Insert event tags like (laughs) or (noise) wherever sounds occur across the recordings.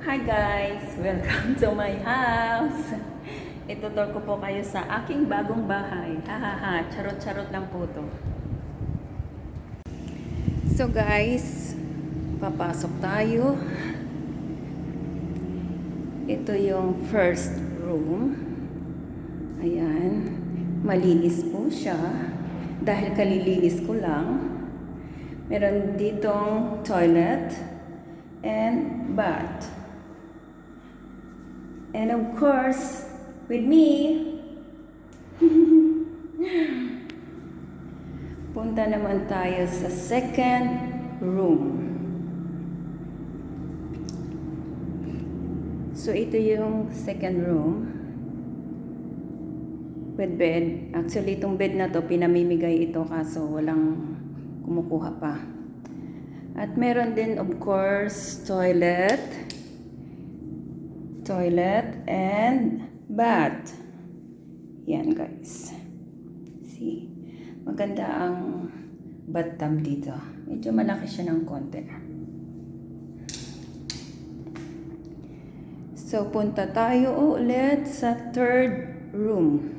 Hi guys! Welcome to my house! Itutur ko po kayo sa aking bagong bahay. Ha ha ha! Charot-charot lang po to. So guys, papasok tayo. Ito yung first room. Ayan. Malinis po siya. Dahil kalilinis ko lang. Meron ditong toilet and bath. And of course, with me, (laughs) punta naman tayo sa second room. So, ito yung second room with bed. Actually, itong bed na to, pinamimigay ito kaso walang kumukuha pa. At meron din, of course, toilet, toilet, and bath. Yan, guys. See? Maganda ang bathtub dito. Medyo malaki siya ng konti. So, punta tayo ulit sa third room.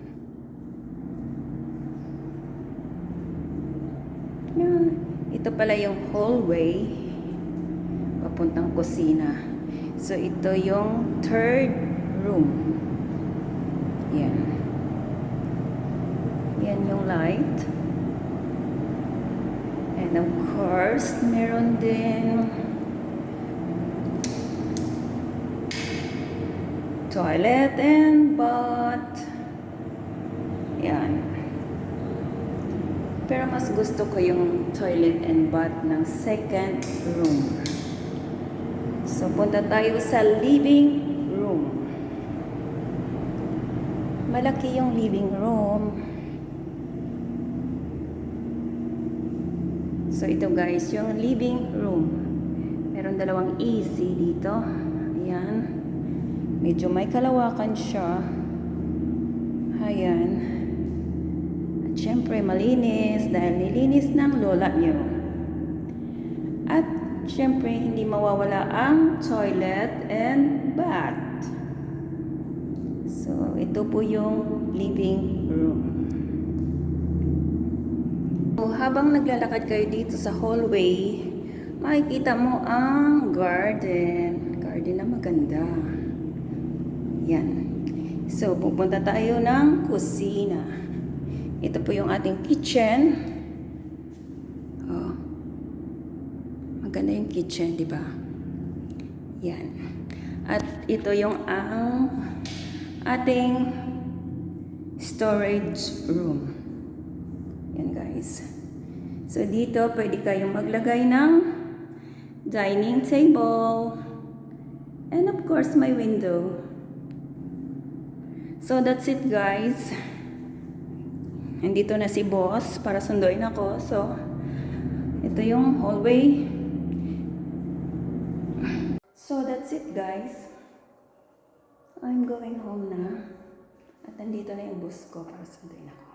Yan. Ito pala yung hallway papuntang kusina. So, ito yung third room. Yan. Yan yung light. And of course, meron din toilet and bath. Yan. Pero mas gusto ko yung toilet and bath ng second room. So, punta tayo sa living room. Malaki yung living room. So, ito guys, yung living room. Meron dalawang AC dito. Ayan. Medyo may kalawakan siya. Ayan. At syempre, malinis dahil nilinis ng lola niyo. At syempre, hindi mawawala ang toilet and bath. So, ito po yung living room. So, habang naglalakad kayo dito sa hallway, makikita mo ang garden. Garden na maganda. Yan. So, pupunta tayo ng kusina. Ito po yung ating kitchen. Maganda yung kitchen, di ba? Yan. At ito yung ang ating storage room. Yan guys. So dito pwede kayong maglagay ng dining table. And of course, my window. So that's it guys. Nandito na si boss para sunduin ako. So, ito yung hallway. So that's it guys. I'm going home na. At nandito na yung bus ko para sunduin ako.